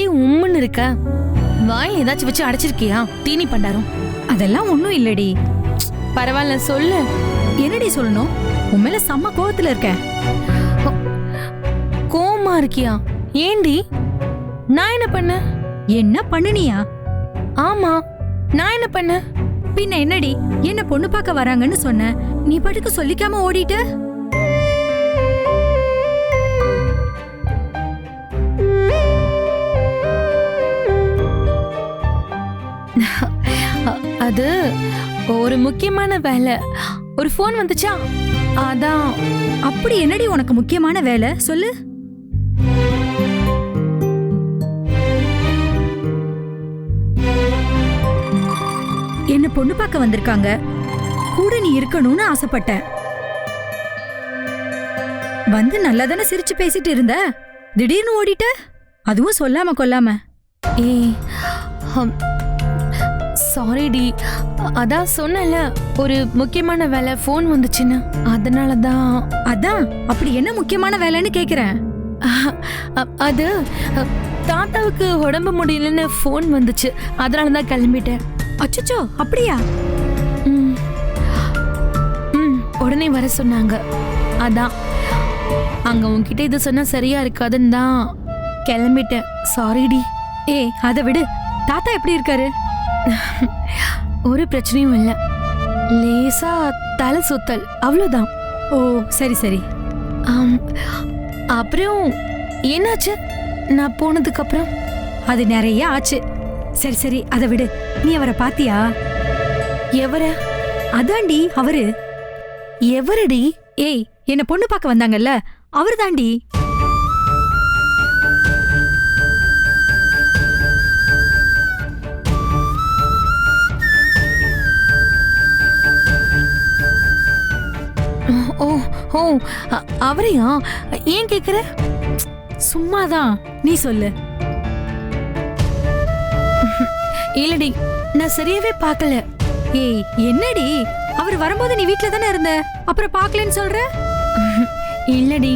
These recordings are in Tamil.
ஏண்டி உம்முன்னு இருக்க? வாயில் ஏதாச்சும் வச்சு அடைச்சிருக்கியா? தீனி பண்டாரம். அதெல்லாம் ஒண்ணும் இல்லடி. பரவாயில்ல சொல்லு. என்னடி சொல்லணும்? உன் மேல செம்ம கோவத்துல இருக்கேன் கோவமா இருக்கியா? ஏண்டி? நான் என்ன பண்ண? என்ன பண்ணுனியா? ஆமா நான் என்ன பண்ண? பின்ன என்னடி? என்ன பொண்ணு பார்க்க வராங்கன்னு சொன்ன? நீ பாட்டுக்கு சொல்லிக்காம ஓடிட்ட? அது ஒரு முக்கியமான வேலை. ஒரு ஃபோன் வந்துச்சா? அதான். அப்படி என்னடி உனக்கு முக்கியமான வேலை? சொல்லு. என்ன பொண்ணு பார்க்க வந்திருக்காங்க? கூட நீ இருக்கணும்னு ஆசைப்பட்டேன். வந்து நல்லா தானே சிரிச்சு பேசிட்டு இருந்த? திடீர்னு ஓடிட்ட? அதுவும் சொல்லாம கொல்லாம. ஏய் சாரிடி அதான் சொன்னல ஒரு முக்கியமான வேலை ஃபோன் வந்துச்சுன்னு. அதனால தான் அதான் அப்படி என்ன முக்கியமான வேலைன்னு கேக்குறேன். அது தாத்தாவுக்கு உடம்பு முடியலன்னு ஃபோன் வந்துச்சு. அதனால தான் கிளம்பிட்டேன். அச்சச்சோ அப்படியா? ம். ம் உடனே வர சொன்னாங்க. அதான். அங்க உன்கிட்ட இது சொன்னா சரியா இருக்காதுன்னு தான் கிளம்பிட்டேன். சாரிடி ஏய் அதை விடு. தாத்தா எப்படி இருக்காரு? ஒரு பிரச்சனையும் இல்லை. லேசா தலை சுத்தல் அவ்வளோதான் ஓ சரி சரி. அப்புறம் என்னாச்சு? நான் போனதுக்கு அப்புறம் அது நிறைய ஆச்சு. சரி சரி அதை விடு. நீ அவரை பாத்தியா? எவர? அதாண்டி அவரு. எவரடி? ஏய் என்ன பொண்ணு பார்க்க வந்தாங்கல்ல? அவரு தாண்டி ஓ ஓ அவரையா? ஏன் கேக்குற? சும்மாதான். நீ சொல்லு. இல்லடி நான் சரியாவே பார்க்கல. ஏய் என்னடி? அவர் வரும்போது நீ வீட்ல தானே இருந்த? அப்புறம் பார்க்கலன்னு சொல்ற? இல்லடி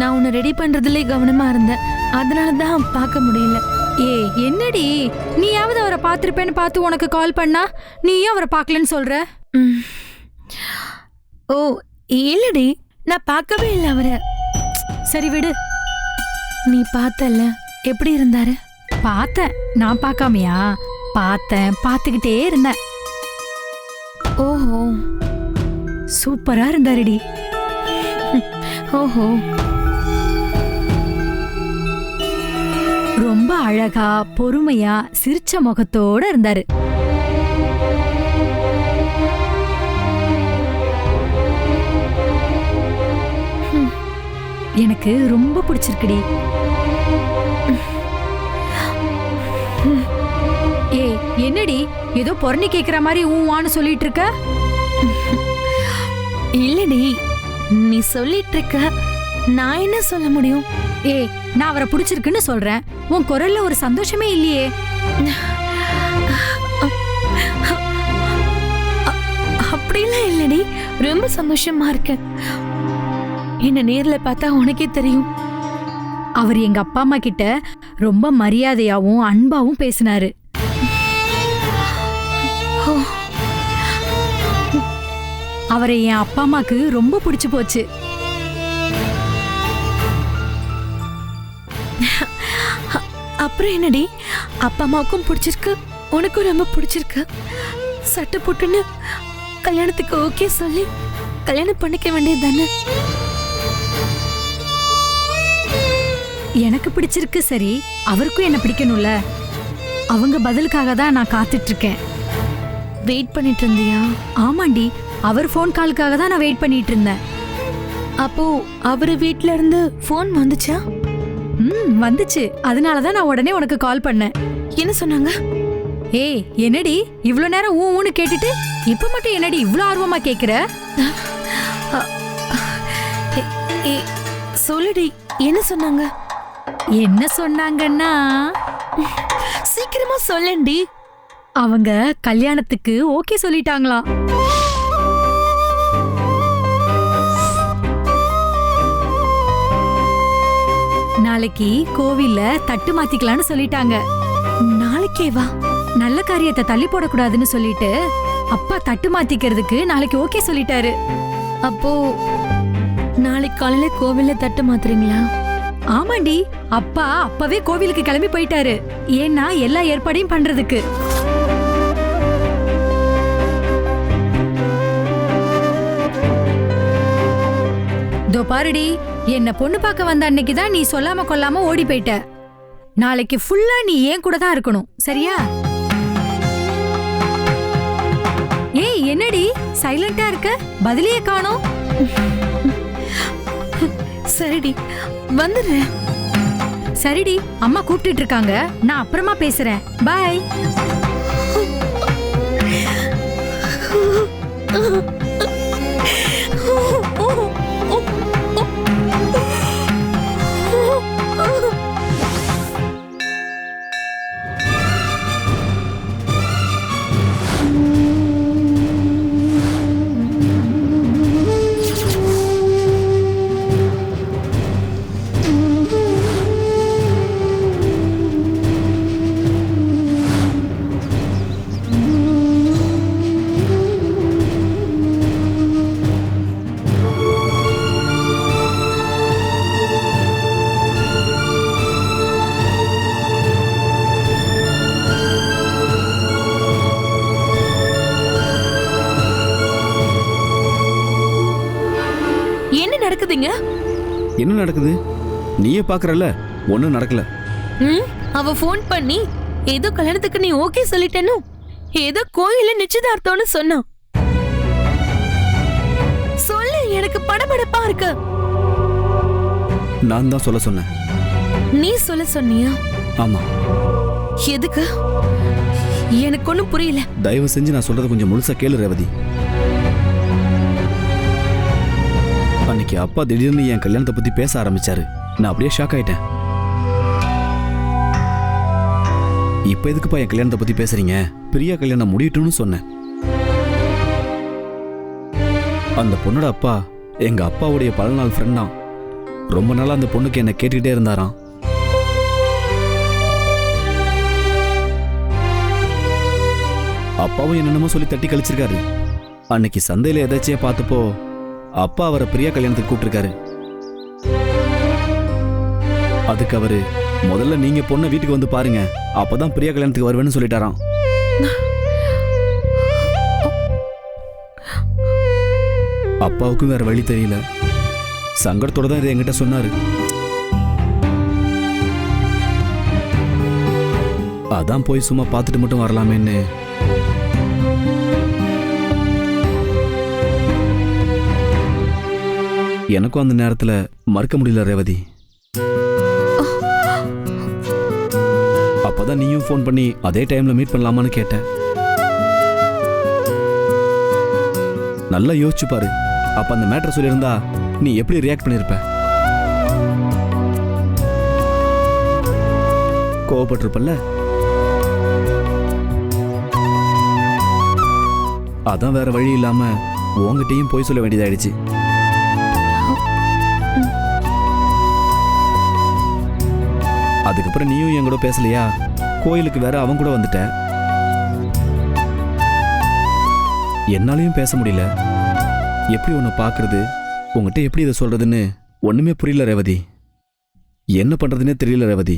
நான் உன்னை ரெடி பண்றதுல கவனமா இருந்தேன். அதனால தான் பார்க்க முடியல. ஏய் என்னடி? நீயாவது அவரை பார்த்திருப்பேன்னு பார்த்து உனக்கு கால் பண்ணா? நீயும் அவரை பார்க்கலன்னு சொல்ற. ஓ இல்லடி நான் பார்க்கவே இல்லை அவரை. சரி விடு. நீ பார்த்தல்ல எப்படி இருந்தாரு? பார்த்தேன். நான் பார்க்காமையா? பார்த்தேன். பார்த்துக்கிட்டே இருந்தேன். ஓஹோ. சூப்பரா இருந்தாருடி. ஓஹோ. ரொம்ப அழகா பொறுமையா சிரிச்ச முகத்தோட இருந்தாரு. எனக்கு ரொம்ப பிடிச்சிருக்குடி. ஏய் என்னடி? ஏதோ பொறணி கேக்குற மாதிரி ஊவான்னு சொல்லிட்டு இருக்க இல்லடி நீ சொல்லிட்டு இருக்க நான் என்ன சொல்ல முடியும்? ஏய் நான் அவரை பிடிச்சிருக்குன்னு சொல்றேன். உன் குரல்ல ஒரு சந்தோஷமே இல்லையே. அப்படிலாம் இல்லடி. ரொம்ப சந்தோஷமா இருக்கேன். என்ன நேர்ல பார்த்தா உனக்கே தெரியும். அவர் எங்க அப்பா அம்மா கிட்ட ரொம்ப மரியாதையாவும் அன்பாவும் பேசினாரு. அவரை என் அப்பா அம்மாக்கு ரொம்ப பிடிச்சு போச்சு. அப்புறம் என்னடி? அப்பா அம்மாவுக்கும் பிடிச்சிருக்கு உனக்கும் ரொம்ப பிடிச்சிருக்கு. சட்டை போட்டுன்னு கல்யாணத்துக்கு ஓகே சொல்லி கல்யாணம் பண்ணிக்க வேண்டியது தானே எனக்கு பிடிச்சிருக்கு சரி. அவருக்கும் என்ன பிடிக்கணும்ல. அவங்க பதிலுக்காக தான் நான் காத்துட்டு இருக்கேன் வெயிட் பண்ணிட்டு இருந்தியா ஆமாண்டி. அவர் ஃபோன் காலுக்காக தான் நான் வெயிட் பண்ணிட்டு இருந்தேன் அப்போ அவரு வீட்ல இருந்து ஃபோன் வந்துச்சா? ம் வந்துச்சு. அதனால தான் நான் உடனே உனக்கு கால் பண்ணேன். என்ன சொன்னாங்க? ஏய் என்னடி? இவ்ளோ நேரம் ஊ ஊன்னு கேட்டுட்டு இப்ப மட்டும் என்னடி இவ்ளோ ஆர்வமா கேக்குற? ஏ- ஏ, சொல்லுடி என்ன சொன்னாங்க? என்ன சொன்னாங்கன்னா? சீக்கிரமா சொல்லண்டி. அவங்க கல்யாணத்துக்கு ஓகே சொல்லிட்டாங்களா? நாளைக்கு கோவில்ல தட்டு மாத்திக்கலாம்னு சொல்லிட்டாங்க. நாளைக்கேவா? நல்ல காரியத்தை தள்ளி போடக்கூடாதுன்னு சொல்லிட்டு அப்பா தட்டு மாத்திக்கிறதுக்கு நாளைக்கு ஓகே சொல்லிட்டாரு. அப்போ நாளைக்கு காலையில கோவில்ல தட்டு மாத்துறீங்களா? ஆமாண்டி அப்பா அப்பவே கோவிலுக்கு கிளம்பி போயிட்டாரு. ஏன்னா எல்லா ஏற்பாடையும் பண்றதுக்கு. இதோ பாருடி என்ன பொண்ணு பார்க்க வந்த அன்னைக்கு தான் நீ சொல்லாம கொல்லாம ஓடி போயிட்ட. நாளைக்கு ஃபுல்லா நீ ஏன் கூட தான் இருக்கணும் சரியா? ஏய் என்னடி? சைலண்டா இருக்க? பதிலியே காணோம். சரிடி. வந்துடுறேன். சரிடி அம்மா கூப்பிட்டுட்டு இருக்காங்க நான் அப்புறமா பேசுறேன். பாய் என்ன நடக்குது? நீயே பார்க்கறல்ல ஒன்றும் நடக்கல. ம் அவ ஃபோன் பண்ணி ஏதோ கல்யாணத்துக்கு நீ ஓகே சொல்லிட்டேனோ ஏதோ கோயில்ல நிச்சயதார்த்தம்னு சொன்னான் சொல்லு எனக்கு படபடப்பா இருக்கு. நான் தான் சொல்ல சொன்னேன். நீ சொல்ல சொன்னியா? ஆமாம் எதுக்கு? எனக்கு ஒண்ணும் புரியல. தயவு செஞ்சு நான் சொல்றது கொஞ்சம் முழுசா கேளு ரேவதி. அன்னைக்கு அப்பா திடீர்னு என் கல்யாணத்தை பத்தி பேச ஆரம்பிச்சாரு. நான் அப்படியே ஷாக் ஆயிட்டேன். இப்ப எதுக்குப்பா என் கல்யாணத்தை பத்தி பேசுறீங்க? பிரியா கல்யாணம் முடியட்டும்னு சொன்னேன். அந்த பொண்ணோட அப்பா எங்க அப்பாவுடைய பல நாள் ஃப்ரெண்ட் தான் ரொம்ப நாளா அந்த பொண்ணுக்கு என்ன கேட்டுக்கிட்டே இருந்தாராம். அப்பாவும் என்னென்னமோ சொல்லி தட்டி கழிச்சிருக்காரு. அன்னைக்கு சந்தையில் எதாச்சியே பார்த்தப்போ அப்பா அவரை பிரியா கல்யாணத்துக்கு கூப்பிட்டுருக்காரு. அதுக்கு அவரு முதல்ல நீங்க பொண்ணை வீட்டுக்கு வந்து பாருங்க. அப்பதான் பிரியா கல்யாணத்துக்கு வருவேன்னு சொல்லிட்டாராம். அப்பாவுக்கும் வேற வழி தெரியல. சங்கடத்தோட தான் இதை என்கிட்ட சொன்னாரு. அதான் போய் சும்மா பார்த்துட்டு மட்டும் வரலாமேன்னு எனக்கும் அந்த நேரத்துல மறுக்க முடியல ரேவதி. அப்பதான் நீயும் ஃபோன் பண்ணி அதே டைம்ல மீட் பண்ணலாமான்னு கேட்ட நல்லா யோசிச்சு பாரு. அப்ப அந்த மேட்டர் சொல்லியிருந்தா நீ எப்படி ரியாக்ட் பண்ணிருப்ப? கோவப்பட்டிருப்பல்ல? அதான் வேற வழி இல்லாம உங்ககிட்டயும் போய் சொல்ல வேண்டியதாயிடுச்சு. அதுக்கப்புறம் நீயும் என் கூட பேசலையா? கோயிலுக்கு வேற அவன் கூட வந்துட்ட. என்னாலையும் பேச முடியல. எப்படி உன்னை பார்க்கறது? உங்ககிட்ட எப்படி இதை சொல்றதுன்னு ஒண்ணுமே புரியல ரேவதி. என்ன பண்ணுறதுனே தெரியல ரேவதி.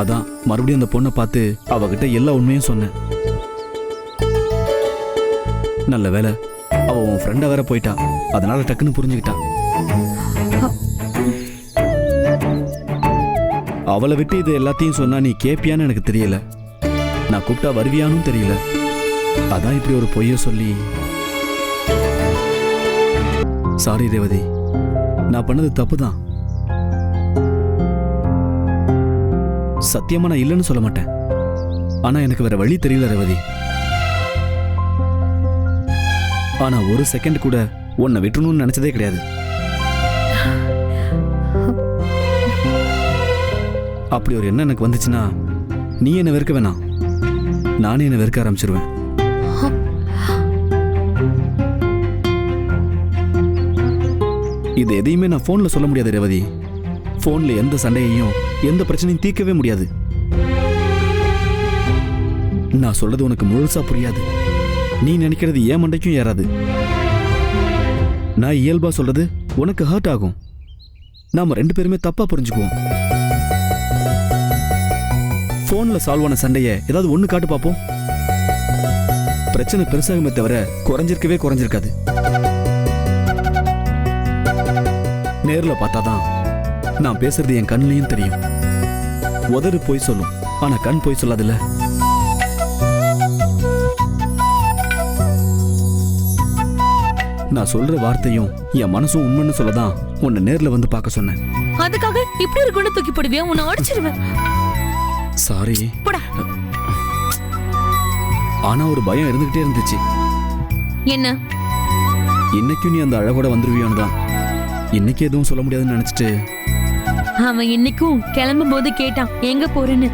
அதான் மறுபடியும் அந்த பொண்ணை பார்த்து அவகிட்ட எல்லா உண்மையும் சொன்னேன் நல்ல வேலை அவள் உன் ஃப்ரெண்டா வேற போயிட்டா. அதனால டக்குன்னு புரிஞ்சுக்கிட்டா. அவளை விட்டு இது எல்லாத்தையும் சொன்னா நீ கேப்பியான்னு எனக்கு தெரியல. நான் கூப்பிட்டா வருவியானும் தெரியல. அதான் இப்படி ஒரு பொய்ய சொல்லி. சாரி ரேவதி. நான் பண்ணது தப்பு தான் சத்தியமா நான் இல்லைன்னு சொல்ல மாட்டேன். ஆனா எனக்கு வேற வழி தெரியல ரேவதி. ஆனா ஒரு செகண்ட் கூட உன்னை விட்டுணும்னு நினைச்சதே கிடையாது. அப்படி ஒரு எண்ணம் எனக்கு வந்துச்சுன்னா நீ என்னை வெறுக்க வேணாம். நானே என்னை வெறுக்க ஆரம்பிச்சிருவேன். இது எதையுமே நான் ஃபோனில் சொல்ல முடியாது ரேவதி. ஃபோனில் எந்த சண்டையையும் எந்த பிரச்சனையும் தீர்க்கவே முடியாது. நான் சொல்றது உனக்கு முழுசாக புரியாது. நீ நினைக்கிறது ஏன் மண்டைக்கும் ஏறாது. நான் இயல்பாக சொல்றது உனக்கு ஹர்ட் ஆகும். நாம ரெண்டு பேருமே தப்பாக புரிஞ்சுக்குவோம். ஃபோனில் சால்வ் ஆன சண்டையை ஏதாவது ஒண்ணு காட்டு பார்ப்போம் பிரச்சனை பெருசாகுமே தவிர குறைஞ்சிருக்கவே குறைஞ்சிருக்காது. நேர்ல பார்த்தாதான் நான் பேசுறது என் கண்ணிலையும் தெரியும். உதறு போய் சொல்லும் ஆனா கண் போய் சொல்லாதுல்ல. நான் சொல்ற வார்த்தையும் என் மனசும் உண்மைன்னு சொல்லதான் உன்னை நேர்ல வந்து பார்க்க சொன்னேன். அதுக்காக இப்படி ஒரு குண தூக்கி போடுவியா? உன்னை அடிச்சிருவேன். சாரி போடா. ஆனா ஒரு பயம் இருந்துகிட்டே இருந்துச்சு. என்ன? இன்னைக்கும் நீ அந்த அழகோட வந்துருவியோன்னு தான். இன்னைக்கு எதுவும் சொல்ல முடியாதுன்னு நினைச்சிட்டு. அவன் இன்னைக்கும் கிளம்பும் போது கேட்டான் எங்க போறேன்னு?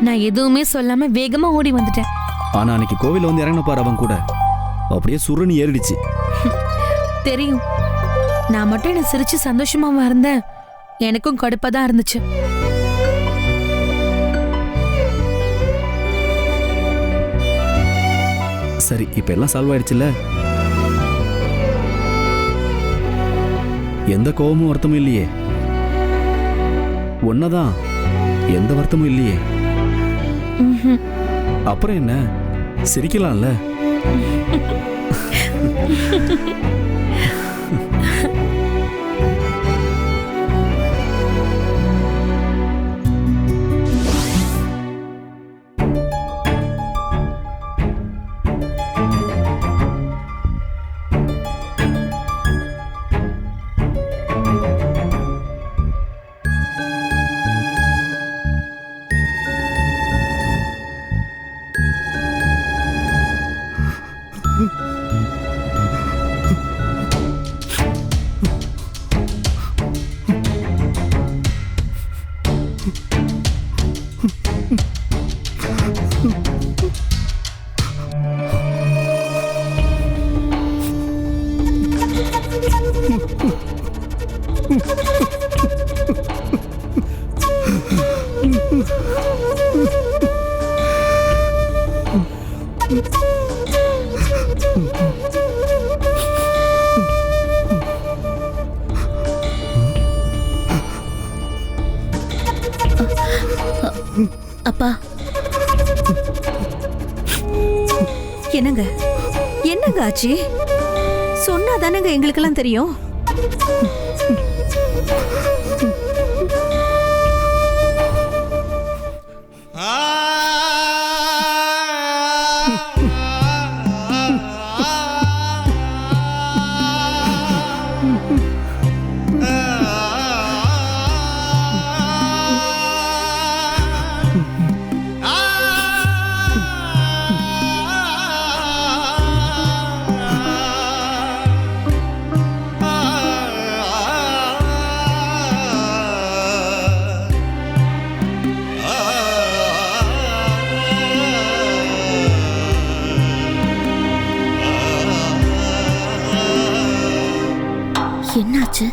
நான் எதுவுமே சொல்லாம வேகமா ஓடி வந்துட்டேன். ஆனா அன்னைக்கு கோவில்ல வந்து இறங்கின பாரு அவன் கூட. அப்படியே சுருன்னு ஏறிடுச்சு. தெரியும். நான் மட்டும் என்ன சிரிச்சு சந்தோஷமாவா இருந்தேன். எனக்கும் கடுப்பா தான் இருந்துச்சு. சரி இப்ப எல்லாம் சால்வ் ஆயிடுச்சுல்ல? எந்த கோபமும் வருத்தமும் இல்லையே. ஒன்னதான் எந்த வருத்தமும் இல்லையே. அப்புறம் என்ன? சிரிக்கலாம்ல? அப்பா. என்னங்க? என்னங்க ஆச்சு? சொன்னா தானங்க எங்களுக்கெல்லாம் தெரியும்?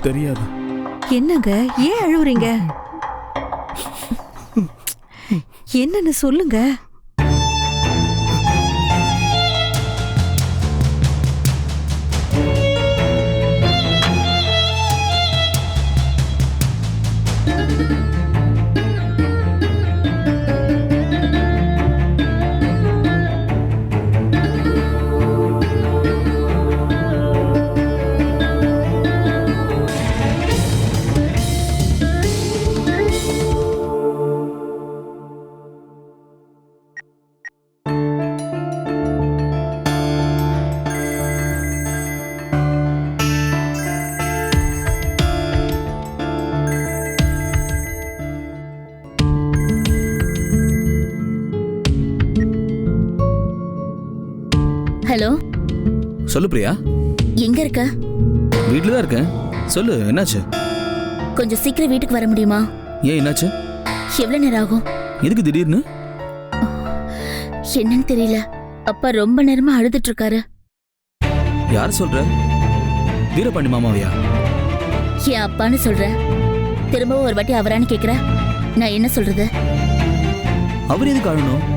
தெரியாது. என்னங்க? ஏன் அழுவுறீங்க? என்னன்னு சொல்லுங்க. ஹலோ. சொல்லு பிரியா. எங்க இருக்க? வீட்டில் தான் இருக்கேன். சொல்லு என்னாச்சு? கொஞ்சம் சீக்கிரம் வீட்டுக்கு வர முடியுமா? ஏன் என்னாச்சு? எவ்வளவு நேரம் ஆகும்? எதுக்கு திடீர்னு? என்னன்னு தெரியல. அப்பா ரொம்ப நேரமா அழுதுட்டு இருக்காரு. யார் சொல்ற? வீரபாண்டி மாமாவையா? என் அப்பான்னு சொல்ற? திரும்பவும் ஒரு வாட்டி அவரான்னு கேக்குற? நான் என்ன சொல்றது? அவர் எதுக்கு அழணும்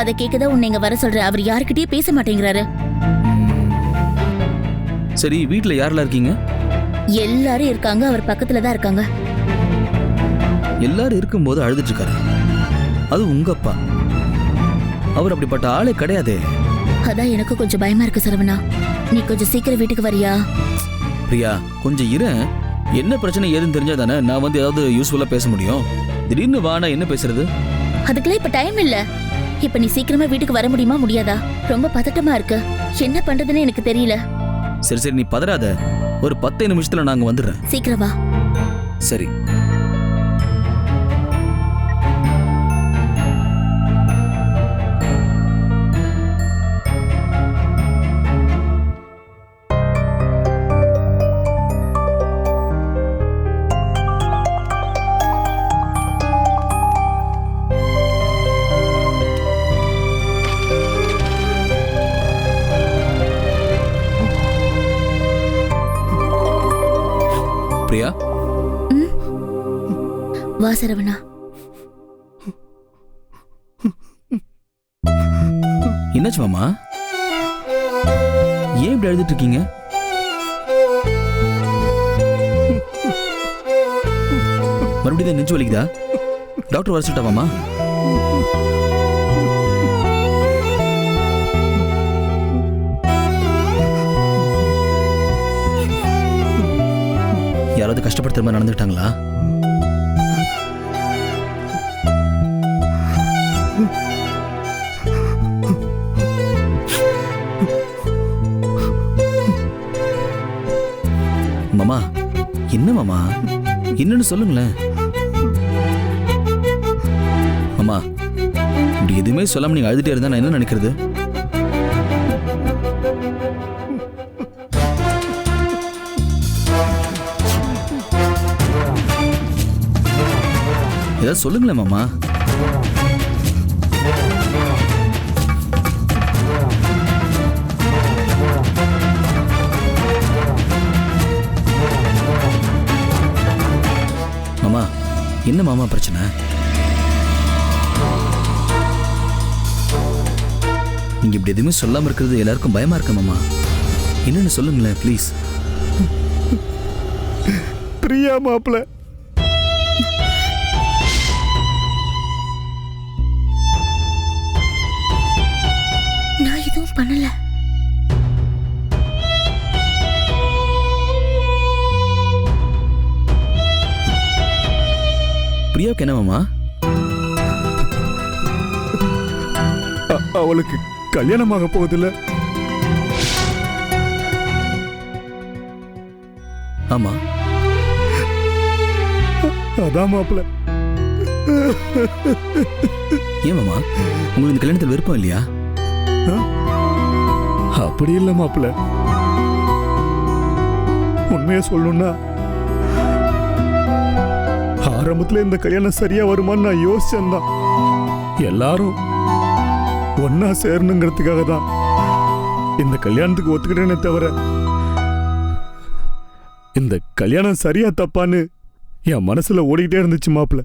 அதை கேட்கதான் உன்னை இங்க வர சொல்ற அவர் யாருக்கிட்டயும் பேச மாட்டேங்கிறாரு. சரி வீட்ல யாரெல்லாம் இருக்கீங்க? எல்லாரும் இருக்காங்க. அவர் பக்கத்துல தான் இருக்காங்க. எல்லாரும் இருக்கும்போது அழுதுட்டு இருக்காரு அது உங்க அப்பா. அவர் அப்படிப்பட்ட ஆளே கிடையாதே. அதான் எனக்கு கொஞ்சம் பயமா இருக்கு சரவணா. நீ கொஞ்சம் சீக்கிரம் வீட்டுக்கு வரியா? பிரியா கொஞ்சம் இரு. என்ன பிரச்சனை ஏதுன்னு தெரிஞ்சா தானே நான் வந்து ஏதாவது யூஸ்ஃபுல்லா பேச முடியும். திடீர்னு வானா என்ன பேசுறது? அதுக்கெல்லாம் இப்ப டைம் இல்ல. இப்ப நீ சீக்கிரமா வீட்டுக்கு வர முடியுமா முடியாதா? ரொம்ப பதட்டமா இருக்கு. என்ன பண்றதுன்னு எனக்கு தெரியல. சரி சரி நீ பதறாத. ஒரு பத்து நிமிஷத்துல நாங்க வந்துடுறேன். சீக்கிரம் சரி. சரவணா என்னாச்சு மாமா? ஏன் இப்படி அழுதுட்டு இருக்கீங்க? மறுபடியும் தான் நெஞ்சு வலிக்குதா? டாக்டர் வர சொல்லிட்டா மாமா? யாராவது கஷ்டப்படுத்துற மாதிரி நடந்துட்டாங்களா என்ன மாமா? என்னன்னு சொல்லுங்களேன். மாமா இப்படி எதுவுமே சொல்லாம நீங்க அழுதுட்டே இருந்தா நான் என்ன நினைக்கிறது? ஏதாவது சொல்லுங்களேன் மாமா. என்ன மாமா பிரச்சனை? நீங்க இப்படி எதுவுமே சொல்லாம இருக்கிறது எல்லாருக்கும் பயமா இருக்க மாமா? என்னன்னு சொல்லுங்களேன் ப்ளீஸ் பிரியா மாப்பிள்ள அவளுக்கு கல்யாணமாக போகுதுல்ல ஆமா. அதான் மாப்பிள்ள. ஏன் மாமா? உங்களுக்கு இந்த கல்யாணத்தில் விருப்பம் இல்லையா? அப்படி இல்ல மாப்பிள்ள. உண்மையை சொல்லணும்னா ஆரம்பத்துல இந்த கல்யாணம் சரியா வருமான்னு நான் யோசிச்சேன் தான் எல்லாரும் ஒன்னா சேரணுங்கிறதுக்காக தான் இந்த கல்யாணத்துக்கு ஒத்துக்கிட்டேனே தவிர இந்த கல்யாணம் சரியா தப்பான்னு என் மனசுல ஓடிக்கிட்டே இருந்துச்சு மாப்பிள்ள.